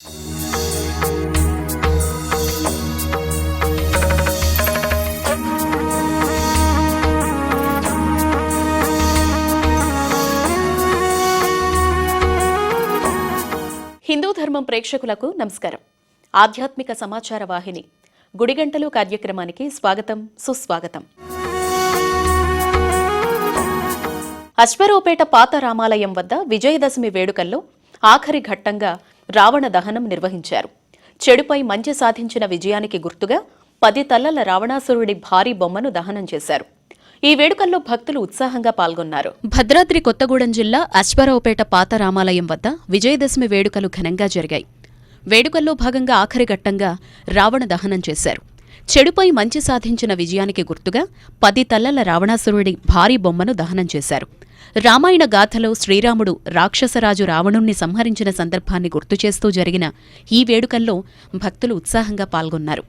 హిందూ ధర్మం ప్రేక్షకులకు నమస్కారం. ఆధ్యాత్మిక సమాచార వాహిని గుడిగంటలు కార్యక్రమానికి స్వాగతం సుస్వాగతం. అశ్వరూపేట పాత రామాలయం వద్ద విజయదశమి వేడుకల్లో ఆఖరి ఘట్టంగా రావణ దహనం నిర్వహించారు. చెడుపై మంచి సాధించిన విజయానికి గుర్తుగా పది తల్లల రావణాసురుడి భారీ బొమ్మను దహనం చేశారు. ఈ వేడుకల్లో భక్తులు ఉత్సాహంగా పాల్గొన్నారు. భద్రాద్రి కొత్తగూడెం జిల్లా అశ్వరావుపేట పాత రామాలయం వద్ద విజయదశమి వేడుకలు ఘనంగా జరిగాయి. వేడుకల్లో భాగంగా ఆఖరి ఘట్టంగా రావణ దహనం చేశారు. చెడుపై మంచి సాధించిన విజయానికి గుర్తుగా పది తల్లల రావణాసురుడి భారీ బొమ్మను దహనం చేశారు. రామాయణ గాథలో శ్రీరాముడు రాక్షసరాజు రావణుణ్ణి సంహరించిన సందర్భాన్ని గుర్తుచేస్తూ జరిగిన ఈ వేడుకల్లో భక్తులు ఉత్సాహంగా పాల్గొన్నారు.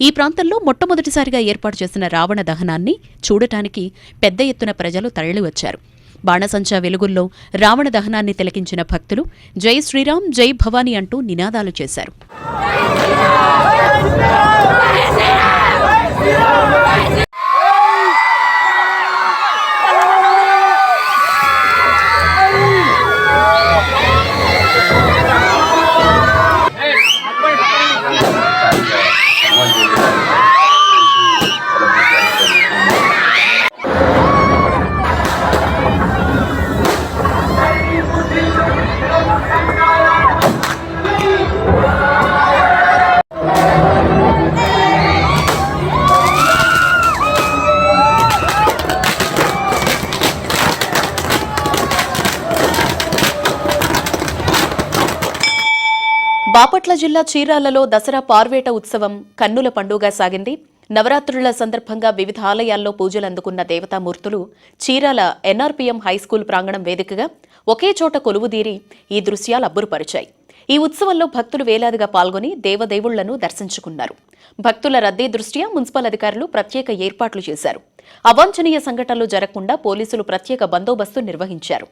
ఈ ప్రాంతంలో మొట్టమొదటిసారిగా ఏర్పాటు చేసిన రావణ దహనాన్ని చూడటానికి పెద్ద ఎత్తున ప్రజలు తరలివచ్చారు బాణసంచా వెలుగుల్లో రావణ దహనాన్ని తిలకించిన భక్తులు జై శ్రీరామ్ జై భవానీ అంటూ నినాదాలు చేశారు. జిల్లా చీరాలలో దసరా పార్వేట ఉత్సవం కన్నుల పండుగ సాగింది. నవరాత్రుల సందర్భంగా వివిధ ఆలయాల్లో పూజలు అందుకున్న దేవతామూర్తులు చీరాల ఎన్ఆర్పీఎం హైస్కూల్ ప్రాంగణం వేదికగా ఒకే చోట కొలువుదీరి ఈ దృశ్యాలు అబ్బురుపరిచాయి. ఈ ఉత్సవంలో భక్తులు వేలాదిగా పాల్గొని దేవదేవుళ్ళను దర్శించుకున్నారు. భక్తుల రద్దీ దృష్ట్యా మున్సిపల్ అధికారులు ప్రత్యేక ఏర్పాట్లు చేశారు. అవాంఛనీయ సంఘటనలు జరగకుండా పోలీసులు ప్రత్యేక బందోబస్తు నిర్వహించారు.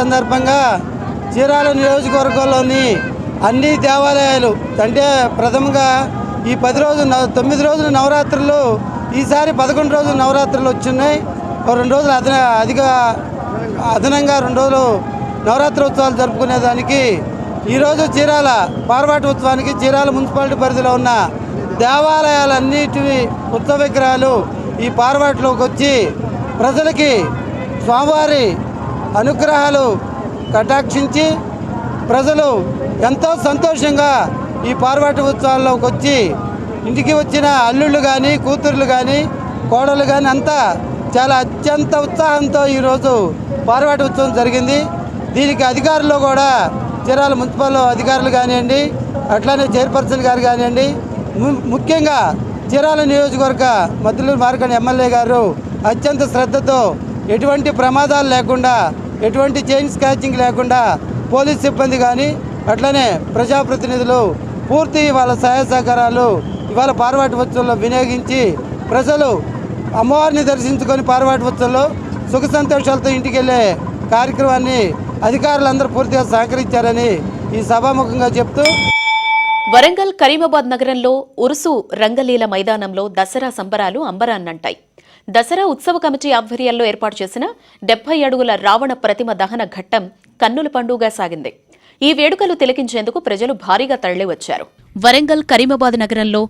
సందర్భంగా చీరాల నియోజకవర్గంలోని అన్ని దేవాలయాలు అంటే ప్రథమంగా ఈ పది రోజులు తొమ్మిది రోజుల నవరాత్రులు ఈసారి పదకొండు రోజులు నవరాత్రులు వచ్చున్నాయి రెండు రోజులు అదన అధిక అదనంగా రెండు రోజులు నవరాత్రి ఉత్సవాలు జరుపుకునేదానికి ఈరోజు చీరాల పార్వాటి ఉత్సవానికి చీరాల మున్సిపాలిటీ పరిధిలో ఉన్న దేవాలయాలన్నిటి ఉత్సవ విగ్రహాలు ఈ పార్వాటిలోకి వచ్చి ప్రజలకి స్వామివారి అనుగ్రహాలు కటాక్షించి ప్రజలు ఎంతో సంతోషంగా ఈ పార్వటి ఉత్సవాల్లోకి వచ్చి ఇంటికి వచ్చిన అల్లుళ్ళు కానీ కూతుర్లు కానీ కోడలు కానీ అంతా చాలా అత్యంత ఉత్సాహంతో ఈరోజు పార్వాటి ఉత్సవం జరిగింది. దీనికి అధికారులు కూడా చీరాల మున్సిపల్ అధికారులు కానివ్వండి అట్లానే చైర్పర్సన్ గారు కానివ్వండి ము- ముఖ్యంగా చీరాల నియోజకవర్గ మద్దులూరు మార్కండ్ ఎమ్మెల్యే గారు అత్యంత శ్రద్ధతో ఎటువంటి ప్రమాదాలు లేకుండా ఎటువంటి చైన్ స్క్రాచింగ్ లేకుండా పోలీస్ సిబ్బంది కానీ అట్లనే ప్రజాప్రతినిధులు పూర్తి వాళ్ళ సహాయ సహకారాలు ఇవాళ పార్వాటి ఉత్సవంలో వినియోగించి ప్రజలు అమ్మవారిని దర్శించుకొని పార్వాటి ఉత్సవంలో సుఖ సంతోషాలతో ఇంటికి వెళ్ళే కార్యక్రమాన్ని అధికారులందరూ పూర్తిగా సహకరించారని ఈ సభాముఖంగా చెప్తూ వరంగల్ కరీమాబాద్ నగరంలో ఉరుసు రంగలీల మైదానంలో దసరా సంబరాలు అంబరాన్నంటాయి. దసరా ఉత్సవ కమిటీ ఆధ్వర్యంలో ఏర్పాటు చేసిన డెబ్బై అడుగుల రావణ ప్రతిమ దహన ఘట్టం కన్నుల పండుగ సాగింది. ఈ వేడుకలు తిలకించేందుకు ప్రజలు భారీగా తరలివచ్చారు. వరంగల్ కరీమాబాద్ నగరంలో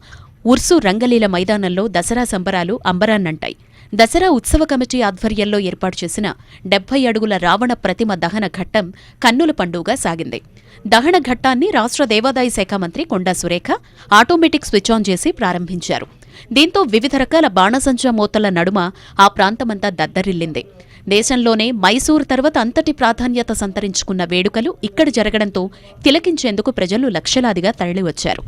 ఉర్సు రంగలీల మైదానంలో దసరా సంబరాలు అంబరాన్నంటాయి. దసరా ఉత్సవ కమిటీ ఆధ్వర్యంలో ఏర్పాటు చేసిన డెబ్బై అడుగుల రావణ ప్రతిమ దహన ఘట్టం కన్నుల పండుగ సాగింది. దహన ఘట్టాన్ని రాష్ట్ర దేవాదాయ శాఖ మంత్రి Konda Surekha automatic switch on చేసి ప్రారంభించారు. దీంతో వివిధ రకాల బాణసంచా మోతల నడుమ ఆ ప్రాంతమంతా దద్దరిల్లింది. దేశంలోనే మైసూర్ తర్వాత అంతటి ప్రాధాన్యత సంతరించుకున్న వేడుకలు ఇక్కడ జరగడంతో తిలకించేందుకు ప్రజలు లక్షలాదిగా తరలివచ్చారు.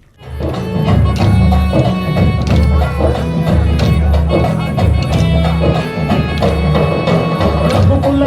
రఘుకుల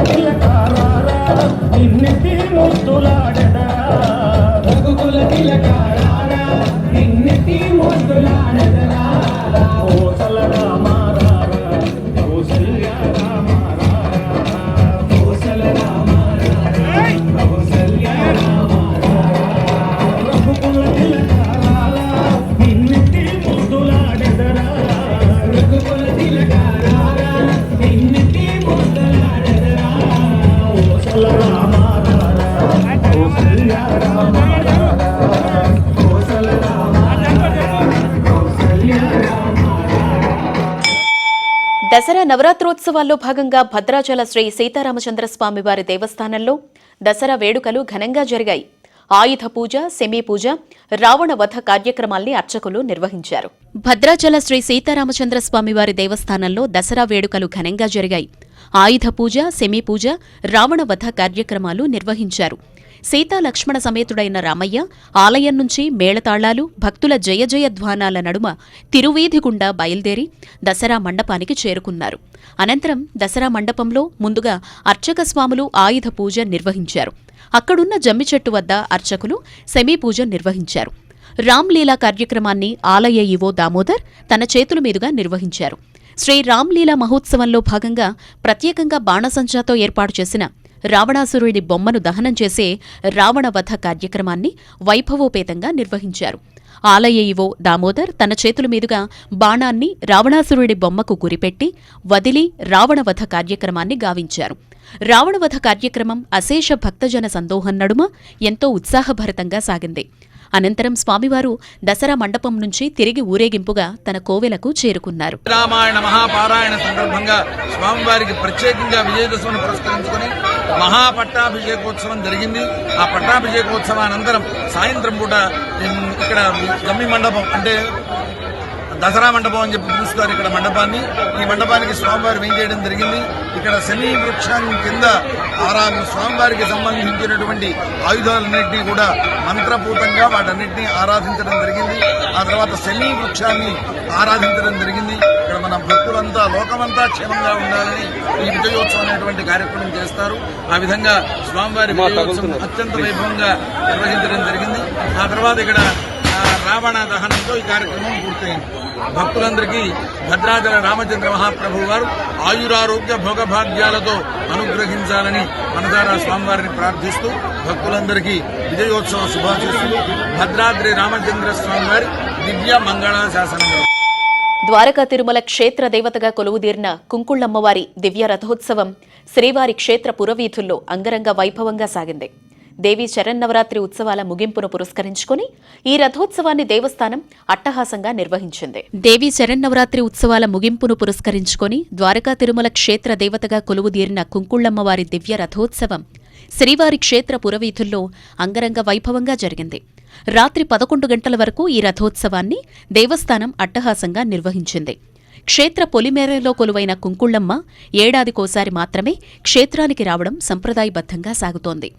దసరా నవరాత్రోత్సవాల్లో భాగంగా భద్రాచల శ్రీ సీతారామచంద్ర స్వామివారి దేవస్థానంలో దసరా వేడుకలు ఘనంగా జరిగాయి. ఆయుధ పూజ సెమీ పూజ రావణ వధ కార్యక్రమాల్ని అర్చకులు నిర్వహించారు. భద్రాచల శ్రీ సీతారామచంద్ర స్వామివారి దేవస్థానంలో దసరా వేడుకలు ఘనంగా జరిగాయి. ఆయుధ పూజ సెమీ పూజ రావణ వధ కార్యక్రమాలు నిర్వహించారు. సీతాలక్ష్మణ సమేతుడైన రామయ్య ఆలయం నుంచి మేళతాళాలు భక్తుల జయ జయధ్వానాల నడుమ తిరువీధి గుండా బయలుదేరి దసరా మండపానికి చేరుకున్నారు. అనంతరం దసరా మండపంలో ముందుగా అర్చక స్వాములు ఆయుధ పూజ నిర్వహించారు. అక్కడున్న జమ్మి చెట్టు వద్ద అర్చకులు సెమీ పూజ నిర్వహించారు. రామ్లీలా కార్యక్రమాన్ని ఆలయ ఈవో దామోదర్ తన చేతుల మీదుగా నిర్వహించారు. శ్రీ రామ్లీలా మహోత్సవంలో భాగంగా ప్రత్యేకంగా బాణసంచాతో ఏర్పాటు చేసిన రావణాసురుడి బొమ్మను దహనం చేసే రావణవధ కార్యక్రమాన్ని వైభవోపేతంగా నిర్వహించారు. ఆలయ ఇవో దామోదర్ తన చేతుల మీదుగా బాణాన్ని రావణాసురుడి బొమ్మకు గురిపెట్టి వదిలి రావణవధ కార్యక్రమాన్ని గావించారు. రావణవధ కార్యక్రమం అశేష భక్తజన సందోహం నడుమ ఎంతో ఉత్సాహభరితంగా సాగింది. అనంతరం స్వామివారు దసరా మండపం నుంచి తిరిగి ఊరేగింపుగా తన కోవెలకు చేరుకున్నారు. రామాయణ మహాపారాయణ సందర్భంగా స్వామివారికి ప్రత్యేకంగా విజయదశమిని పురస్కరించుకుని మహాపట్టాభిషేకోత్సవం జరిగింది. ఆ పట్టాభిషేకోత్సవానంతరం సాయంత్రం పూట ఇక్కడ గమ్మి మండపం అంటే దసరా మండపం అని చెప్పి పిలుస్తారు ఇక్కడ మండపాన్ని. ఈ మండపానికి స్వామివారి వేయించేయడం జరిగింది. ఇక్కడ శని వృక్షం కింద ఆరా స్వామివారికి సంబంధించినటువంటి ఆయుధాలన్నింటినీ కూడా మంత్రపూతంగా వాటన్నిటిని ఆరాధించడం జరిగింది. ఆ తర్వాత శని వృక్షాన్ని ఆరాధించడం జరిగింది. ఇక్కడ మన భక్తులంతా లోకమంతా క్షేమంగా ఉండాలని ఈ విజయోత్సవం అనేటువంటి కార్యక్రమం చేస్తారు. ఆ విధంగా స్వామివారి విజయోత్సవం అత్యంత వైభవంగా నిర్వహించడం జరిగింది. ఆ తర్వాత ఇక్కడ రావణ దహనంతో ఈ కార్యక్రమం పూర్తయింది. భక్తులందరికీ భద్రాచల రామచంద్ర మహాప్రభు వారు ఆయురారోగ్య భోగభాగ్యాలతో అనుగ్రహించాలని మనసారా స్వామివారిని ప్రార్థిస్తూ భక్తులందరికీ విజయోత్సవ శుభాశిస్తూ భద్రాద్రి రామచంద్ర స్వామివారి దివ్య మంగళ శాసనములు. ద్వారకా తిరుమల క్షేత్ర దేవతగా కొలువుదీరిన కుంకుళ్ళమ్మవారి దివ్య రథోత్సవం శ్రీవారి క్షేత్ర పురవీధుల్లో అంగరంగ వైభవంగా సాగింది. దేవి శరన్నవరాత్రి ఉత్సవాల ముగింపును పురస్కరించుకుని ఈ రథోత్సవాన్ని దేవస్థానం అట్టహాసంగా నిర్వహించింది. దేవి శరన్నవరాత్రి ఉత్సవాల ముగింపును పురస్కరించుకుని ద్వారకా తిరుమల క్షేత్ర దేవతగా కొలువుదీరిన కుంకుళ్ళమ్మవారి దివ్య రథోత్సవం శ్రీవారి క్షేత్ర పురవీధుల్లో అంగరంగ వైభవంగా జరిగింది. రాత్రి పదకొండు గంటల వరకు ఈ రథోత్సవాన్ని దేవస్థానం అట్టహాసంగా నిర్వహించింది. క్షేత్ర పొలిమేరలో కొలువైన కుంకుళ్ళమ్మ ఏడాదికోసారి మాత్రమే క్షేత్రానికి రావడం సంప్రదాయబద్ధంగా సాగుతోంది.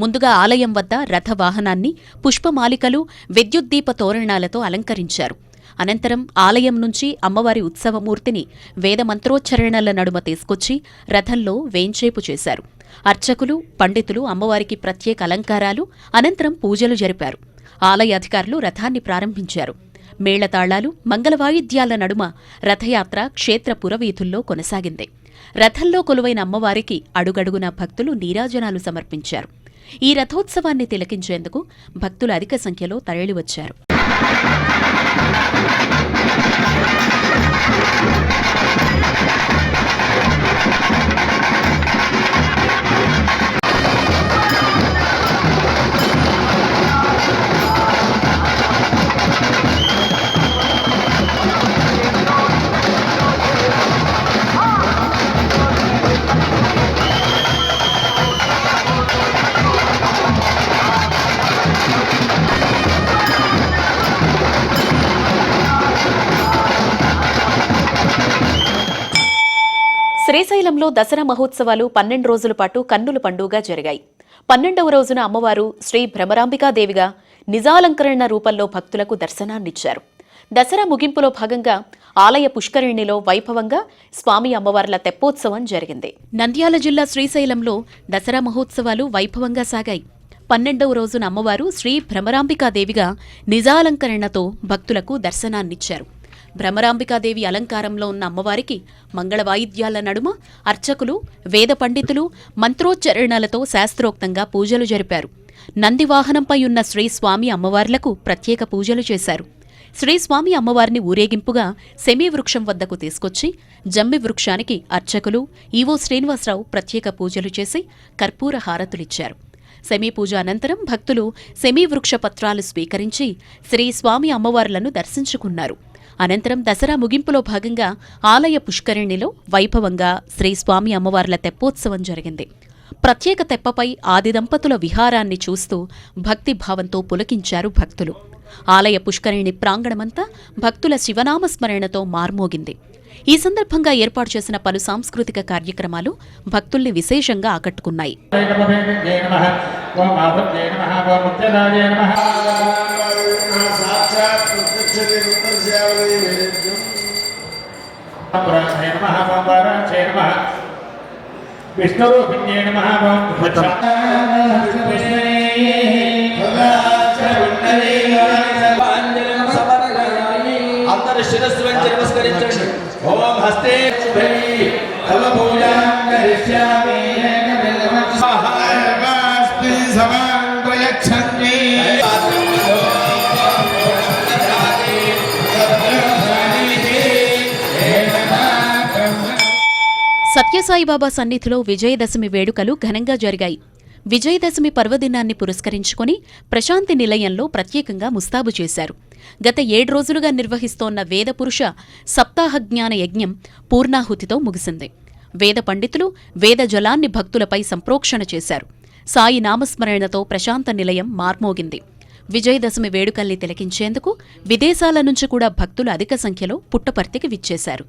ముందుగా ఆలయం వద్ద రథవాహనాన్ని పుష్పమాలికలు విద్యుద్దీప తోరణాలతో అలంకరించారు. అనంతరం ఆలయం నుంచి అమ్మవారి ఉత్సవమూర్తిని వేదమంత్రోచ్చరణల నడుమ తీసుకొచ్చి రథంలో వేంచేపు చేశారు. అర్చకులు పండితులు అమ్మవారికి ప్రత్యేక అలంకారాలు అనంతరం పూజలు జరిపారు. ఆలయ అధికారులు రథాన్ని ప్రారంభించారు. మేళతాళాలు మంగళవాయిద్యాల నడుమ రథయాత్ర క్షేత్ర పురవీధుల్లో కొనసాగింది. రథంలో కొలువైన అమ్మవారికి అడుగడుగున భక్తులు నీరాజనాలు సమర్పించారు. ఈ రథోత్సవాన్ని తిలకించేందుకు భక్తులు అధిక సంఖ్యలో తరలివచ్చారు రాష్ట్రంలో దసరా మహోత్సవాలు పన్నెండు రోజుల పాటు కన్నుల పండుగగా జరిగాయి. పన్నెండవ రోజున అమ్మవారు శ్రీ భ్రమరాంబికాదేవిగా నిజాలంకరణ రూపంలో భక్తులకు దర్శనాన్నిచ్చారు. దసరా ముగింపులో భాగంగా ఆలయ పుష్కరిణిలో వైభవంగా స్వామి అమ్మవార్ల తెప్పోత్సవం జరిగింది. నంద్యాల జిల్లా శ్రీశైలంలో దసరా మహోత్సవాలు వైభవంగా సాగాయి. పన్నెండవ రోజున అమ్మవారు శ్రీ భ్రమరాంబికాదేవిగా నిజాలంకరణతో భక్తులకు దర్శనాన్నిచ్చారు. భ్రమరాంబికాదేవి అలంకారంలో ఉన్న అమ్మవారికి మంగళ వాయిద్యాల నడుమ అర్చకులు వేద పండితులు మంత్రోచ్చరణలతో శాస్త్రోక్తంగా పూజలు జరిపారు. నందివాహనంపై ఉన్న శ్రీస్వామి అమ్మవార్లకు ప్రత్యేక పూజలు చేశారు. శ్రీస్వామి అమ్మవారిని ఊరేగింపుగా సెమీవృక్షం వద్దకు తీసుకొచ్చి జమ్మి వృక్షానికి అర్చకులు ఈవో శ్రీనివాసరావు ప్రత్యేక పూజలు చేసి కర్పూర హారతులిచ్చారు. సెమీ పూజ అనంతరం భక్తులు సెమీ వృక్ష పత్రాలు స్వీకరించి శ్రీస్వామి అమ్మవార్లను దర్శించుకున్నారు. అనంతరం దసరా ముగింపులో భాగంగా ఆలయ పుష్కరిణిలో వైభవంగా శ్రీస్వామి అమ్మవార్ల తెప్పోత్సవం జరిగింది. ప్రత్యేక తెప్పపై ఆది దంపతుల విహారాన్ని చూస్తూ భక్తిభావంతో పులకించారు భక్తులు. ఆలయ పుష్కరిణి ప్రాంగణమంతా భక్తుల శివనామస్మరణతో మార్మోగింది. ఈ సందర్భంగా ఏర్పాటు చేసిన పలు సాంస్కృతిక కార్యక్రమాలు భక్తుల్ని విశేషంగా ఆకట్టుకున్నాయి. జయ నమ. సత్యసాయిబాబా సన్నిధిలో విజయదశమి వేడుకలు ఘనంగా జరిగాయి. విజయదశమి పర్వదినాన్ని పురస్కరించుకొని ప్రశాంతి నిలయంలో ప్రత్యేకంగా ముస్తాబు చేశారు. గత ఏడు రోజులుగా నిర్వహిస్తోన్న వేదపురుష సప్తాహజ్ఞాన యజ్ఞం పూర్ణాహుతితో ముగిసింది. వేద పండితులు వేద జలాన్ని భక్తులపై సంప్రోక్షణ చేశారు. సాయి నామస్మరణతో ప్రశాంత నిలయం మార్మోగింది. విజయదశమి వేడుకల్ని తిలకించేందుకు విదేశాల నుంచి కూడా భక్తులు అధిక సంఖ్యలో పుట్టపర్తికి విచ్చేశారు.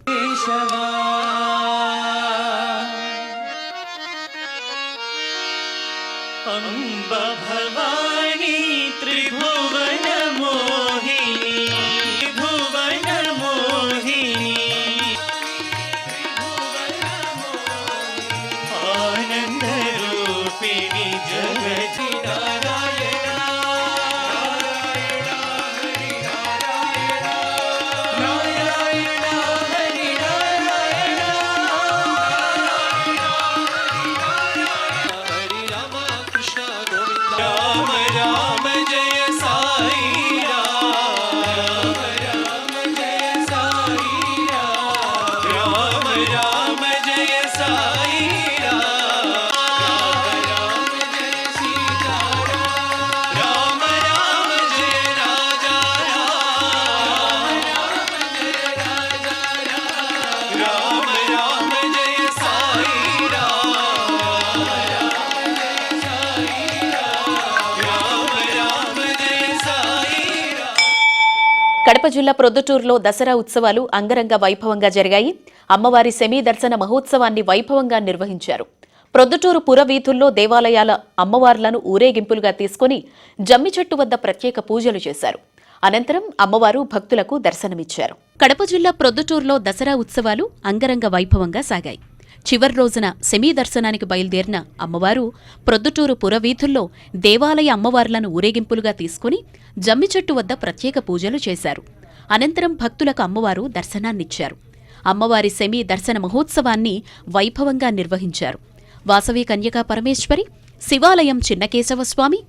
కడప జిల్లా ప్రొద్దుటూరులో దసరా ఉత్సవాలు అంగరంగ వైభవంగా జరిగాయి. అమ్మవారి సెమీ దర్శన మహోత్సవాన్ని వైభవంగా నిర్వహించారు. ప్రొద్దుటూరు పురవీధుల్లో దేవాలయాల అమ్మవార్లను ఊరేగింపులుగా తీసుకుని జమ్మి చెట్టు వద్ద ప్రత్యేక పూజలు చేశారు. అనంతరం అమ్మవారు భక్తులకు దర్శనమిచ్చారు. కడప జిల్లా ప్రొద్దుటూరులో దసరా ఉత్సవాలు అంగరంగ వైభవంగా సాగాయి. చివరి రోజున సెమీ దర్శనానికి బయలుదేరిన అమ్మవారు ప్రొద్దుటూరు పురవీధుల్లో దేవాలయ అమ్మవార్లను ఊరేగింపులుగా తీసుకుని జమ్మి చెట్టు వద్ద ప్రత్యేక పూజలు చేశారు. అనంతరం భక్తులకు అమ్మవారు దర్శనాన్నిచ్చారు. అమ్మవారి సెమీ దర్శన మహోత్సవాన్ని వైభవంగా నిర్వహించారు. వాసవి కన్యకా పరమేశ్వరి శివాలయం చిన్నకేశవస్వామి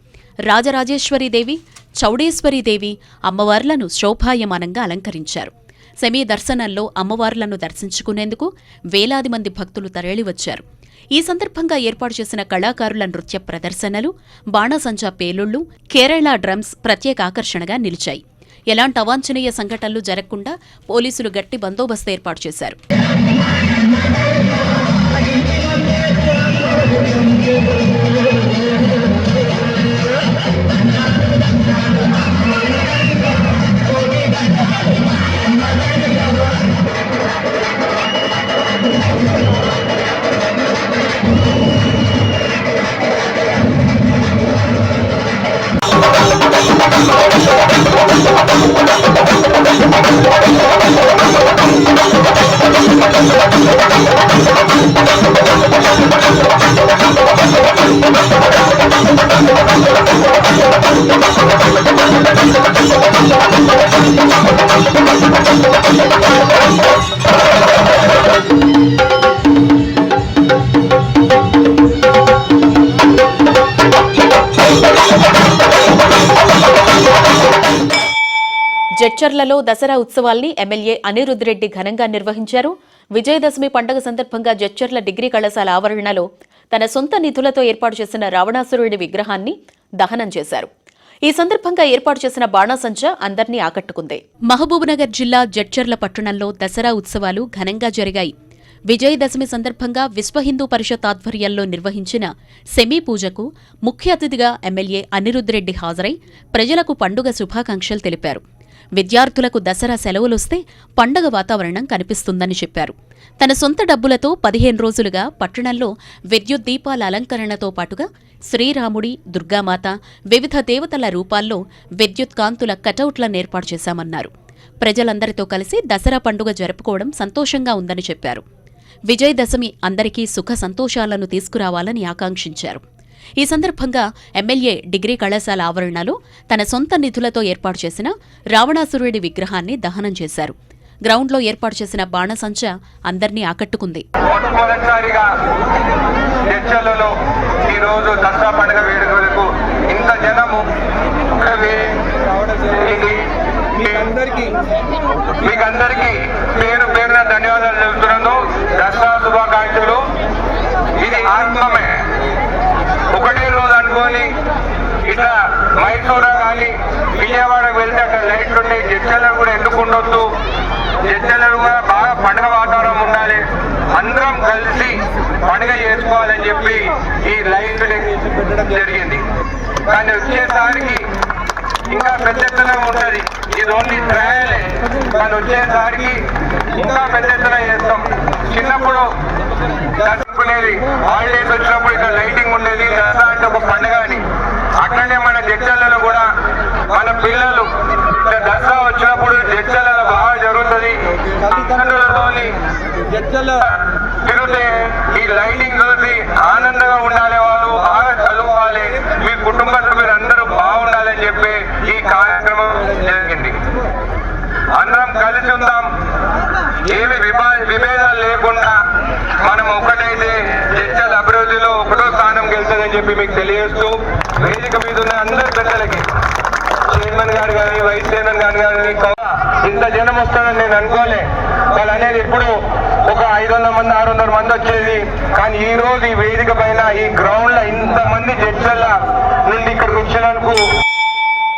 రాజరాజేశ్వరీదేవి చౌడేశ్వరీదేవి అమ్మవార్లను శోభాయమానంగా అలంకరించారు. సెమీ దర్శనంలో అమ్మవార్లను దర్శించుకునేందుకు వేలాది మంది భక్తులు తరలివచ్చారు. ఈ సందర్భంగా ఏర్పాటు చేసిన కళాకారుల నృత్య ప్రదర్శనలు బాణాసంచా పేలుళ్ళు కేరళ డ్రమ్స్ ప్రత్యేక ఆకర్షణగా నిలిచాయి. ఎలాంటి అవాంఛనీయ సంఘటనలు జరగకుండా పోలీసులు గట్టి బందోబస్తు ఏర్పాటు చేశారు. జడ్చర్లలో దసరా ఉత్సవాల్ని ఎమ్మెల్యే అనిరుద్ రెడ్డి ఘనంగా నిర్వహించారు. విజయదశమి పండుగ సందర్భంగా జడ్చర్ల డిగ్రీ కళాశాల ఆవరణలో తన సొంత నిధులతో ఏర్పాటు చేసిన రావణాసురుడి విగ్రహాన్ని దహనం చేశారు. ఈ సందర్భంగా ఏర్పాటు చేసిన బాణాసంచ అందర్నీ ఆకట్టుకుంది. మహబూబ్నగర్ జిల్లా జడ్చర్ల పట్టణంలో దసరా ఉత్సవాలు ఘనంగా జరిగాయి. విజయదశమి సందర్భంగా విశ్వ హిందూ పరిషత్ ఆధ్వర్యంలో నిర్వహించిన సెమీ పూజకు ముఖ్య అతిథిగా ఎమ్మెల్యే అనిరుద్ రెడ్డి హాజరై ప్రజలకు పండుగ శుభాకాంక్షలు తెలిపారు. విద్యార్థులకు దసరా సెలవులొస్తే పండగ వాతావరణం కనిపిస్తుందని చెప్పారు. తన సొంత డబ్బులతో పదిహేను రోజులుగా పట్టణంలో విద్యుత్ దీపాల అలంకరణతో పాటుగా శ్రీరాముడి దుర్గామాత వివిధ దేవతల రూపాల్లో విద్యుత్ కాంతుల కటౌట్లను ఏర్పాటు చేశామన్నారు. ప్రజలందరితో కలిసి దసరా పండుగ జరుపుకోవడం సంతోషంగా ఉందని చెప్పారు. విజయదశమి అందరికీ సుఖ సంతోషాలను తీసుకురావాలని ఆకాంక్షించారు. ఈ సందర్భంగా ఎమ్మెల్యే డిగ్రీ కళాశాల ఆవరణలో తన సొంత నిధులతో ఏర్పాటు చేసిన రావణాసురుడి విగ్రహాన్ని దహనం చేశారు. గ్రౌండ్లో ఏర్పాటు చేసిన బాణసంచ అందర్నీ ఆకట్టుకుంది. చర్చలలో ఈరోజు దసరా పండుగ వేడుకలకు ఇంత జనము ఇది మీ అందరికీ మీకు అందరికీ పేరు పేరున ధన్యవాదాలు చెబుతున్నాను దసరా శుభాకాంక్షలు ఇది ఆత్మమే ఒకటే రోజు అనుకోని ఇట్లా మైసూరా కానీ విజయవాడకు వెళ్తే అక్కడ లైట్లు ఉన్నాయి జడ్చలలో కూడా ఎందుకు ఉండొద్దు? జడ్చలలో కూడా బాగా పండుగ వాతావరణం ఉండాలి. అందరం కలిసి పండుగ చేసుకోవాలని చెప్పి ఈ లైట్ జరిగింది. కానీ వచ్చేసరికి ఇంకా పెద్ద ఎత్తున ఉంటుంది. ఇది ఓన్లీ ట్రయలే కానీ వచ్చేసరికి ఇంకా పెద్ద ఎత్తున చేస్తాం. చిన్నప్పుడు జరుపుకునేది హాలిడేస్ వచ్చినప్పుడు ఇక్కడ లైటింగ్ ఉండేది దసరా అంటే ఒక పండుగ అని అట్లనే మన జడ్చర్లలో కూడా మన పిల్లలు దసరా వచ్చినప్పుడు జడ్చర్లలో బాగా జరుగుతుంది. తిరిగితే ఈ లైటింగ్ చూసి ఆనందంగా ఉండాలి వాళ్ళు బాగా చదువుకోవాలి. మీ కుటుంబ సభ్యులు అందరూ బాగుండాలని చెప్పి ఈ కార్యక్రమం జరిగింది. అందరం కలిసి ఉందాం. ఏమి విభా విభేదాలు లేకుండా మనం ఒకటైతే డిజిటల్ అభివృద్ధిలో ఒకటో స్థానం గెలుతుందని చెప్పి మీకు తెలియజేస్తూ వేదిక మీద ఉన్న అందరి పెద్దలకి చైర్మన్ గారు కానీ వైస్ చైర్మన్ గారు కానీ ఇంత జనం వస్తారని నేను అనుకోలే. వాళ్ళు అనేది ఇప్పుడు ఒక ఐదు వందల మంది ఆరు వందల మంది వచ్చేది. కానీ ఈ రోజు ఈ వేదిక పైన ఈ గ్రౌండ్లో ఇంతమంది జడ్జల నుండి ఇక్కడికి వచ్చినందుకు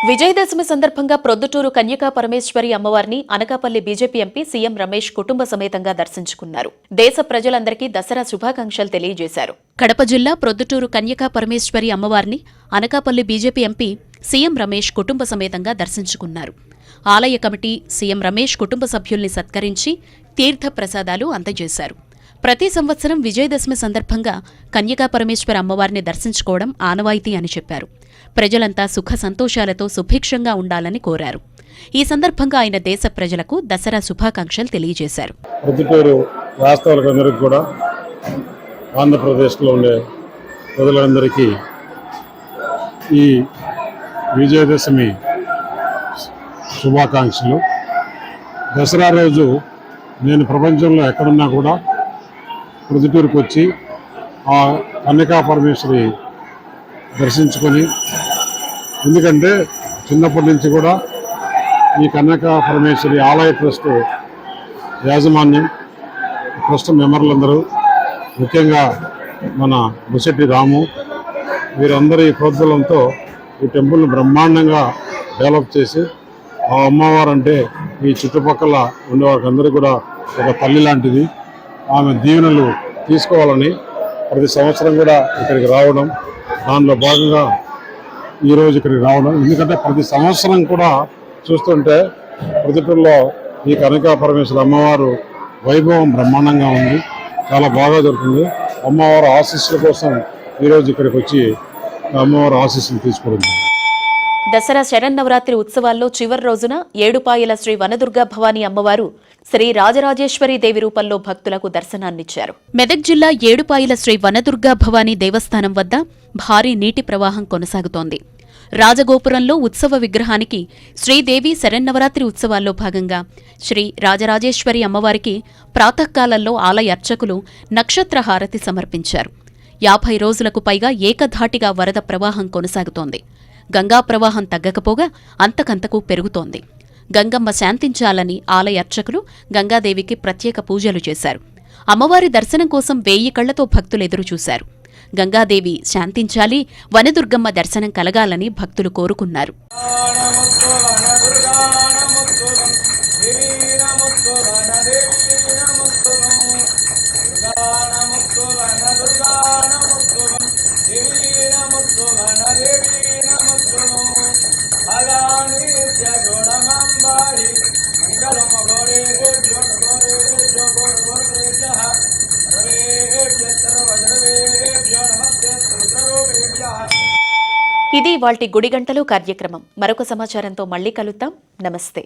విజయదశమి సందర్భంగా ప్రొద్దుటూరు కన్యకా పరమేశ్వరి అమ్మవారిని Anakapalli BJP MP CM Ramesh కుటుంబ సమేతంగా దర్శించుకున్నారు. దేశ ప్రజలందరికీ దసరా శుభాకాంక్షలు తెలియజేశారు. కడప జిల్లా ప్రొద్దుటూరు కన్యకా పరమేశ్వరి అమ్మవారిని Anakapalli BJP MP CM Ramesh కుటుంబ సమేతంగా దర్శించుకున్నారు. ఆలయ కమిటీ సీఎం రమేష్ కుటుంబ సభ్యుల్ని సత్కరించి తీర్థ ప్రసాదాలు అందజేశారు. ప్రతి సంవత్సరం విజయదశమి సందర్భంగా కన్యకా పరమేశ్వర అమ్మవారిని దర్శించుకోవడం ఆనవాయితీ అని చెప్పారు. ప్రజలంతా సుఖ సంతోషాలతో సుభిక్షంగా ఉండాలని కోరారు. ఈ సందర్భంగా ఆయన దేశ ప్రజలకు దసరా శుభాకాంక్షలు తెలియజేశారు. ప్రొద్దుటూరు వాస్తవులకందరికీ కూడా ఆంధ్రప్రదేశ్లో ఉండే ప్రజలందరికీ ఈ విజయదశమి శుభాకాంక్షలు. దసరా రోజు నేను ప్రపంచంలో ఎక్కడున్నా కూడా ప్రొద్దుటూరుకు వచ్చి ఆ కన్నికా పరమేశ్వరి దర్శించుకొని ఎందుకంటే చిన్నప్పటి నుంచి కూడా ఈ కన్యకా పరమేశ్వరి ఆలయ ట్రస్ట్ యాజమాన్యం ట్రస్ట్ మెంబర్లందరూ ముఖ్యంగా మన బుసెట్టి రాము వీరందరి ప్రోద్బలంతో ఈ టెంపుల్ని బ్రహ్మాండంగా డెవలప్ చేసి ఆ అమ్మవారు అంటే ఈ చుట్టుపక్కల ఉండేవారికి కూడా ఒక తల్లి లాంటిది. ఆమె దీవెనలు తీసుకోవాలని ప్రతి సంవత్సరం కూడా ఇక్కడికి రావడం దానిలో భాగంగా ఈరోజు ఇక్కడికి రావడం. ఎందుకంటే ప్రతి సంవత్సరం కూడా చూస్తుంటే ప్రతిటూరులో ఈ కనకా పరమేశ్వర అమ్మవారు వైభవం బ్రహ్మాండంగా ఉంది. చాలా బాగా జరుగుతుంది అమ్మవారు ఆశీస్సుల కోసం ఈరోజు ఇక్కడికి వచ్చి అమ్మవారు ఆశీస్సులు తీసుకోవడం దసరా శరన్నవరాత్రి ఉత్సవాల్లో చివరి రోజున ఏడుపాయల శ్రీ వనదుర్గా భవానీ అమ్మవారు శ్రీ రాజరాజేశ్వరి దేవి రూపంలో భక్తులకు దర్శనాన్నిచ్చారు. మెదక్ జిల్లా ఏడుపాయల శ్రీ వనదుర్గా భవానీ దేవస్థానం వద్ద భారీ నీటి ప్రవాహం కొనసాగుతోంది. రాజగోపురంలో ఉత్సవ విగ్రహానికి శ్రీదేవి శరన్నవరాత్రి ఉత్సవాల్లో భాగంగా శ్రీ రాజరాజేశ్వరి అమ్మవారికి ప్రాతకాలంలో ఆలయ అర్చకులు నక్షత్ర హారతి సమర్పించారు. యాభై రోజులకు పైగా ఏకధాటిగా వరద ప్రవాహం కొనసాగుతోంది. గంగా ప్రవాహం తగ్గకపోగా అంతకంతకు పెరుగుతోంది. గంగమ్మ శాంతించాలని ఆలయ అర్చకులు గంగాదేవికి ప్రత్యేక పూజలు చేశారు. అమ్మవారి దర్శనం కోసం వేయి కళ్ళతో భక్తులు ఎదురుచూశారు గంగాదేవి శాంతించాలి వనదుర్గమ్మ దర్శనం కలగాలని భక్తులు కోరుకున్నారు. ఇవాల్టి గుడి గంటలు కార్యక్రమం. మరొక సమాచారంతో మళ్ళీ కలుద్దాం. నమస్తే.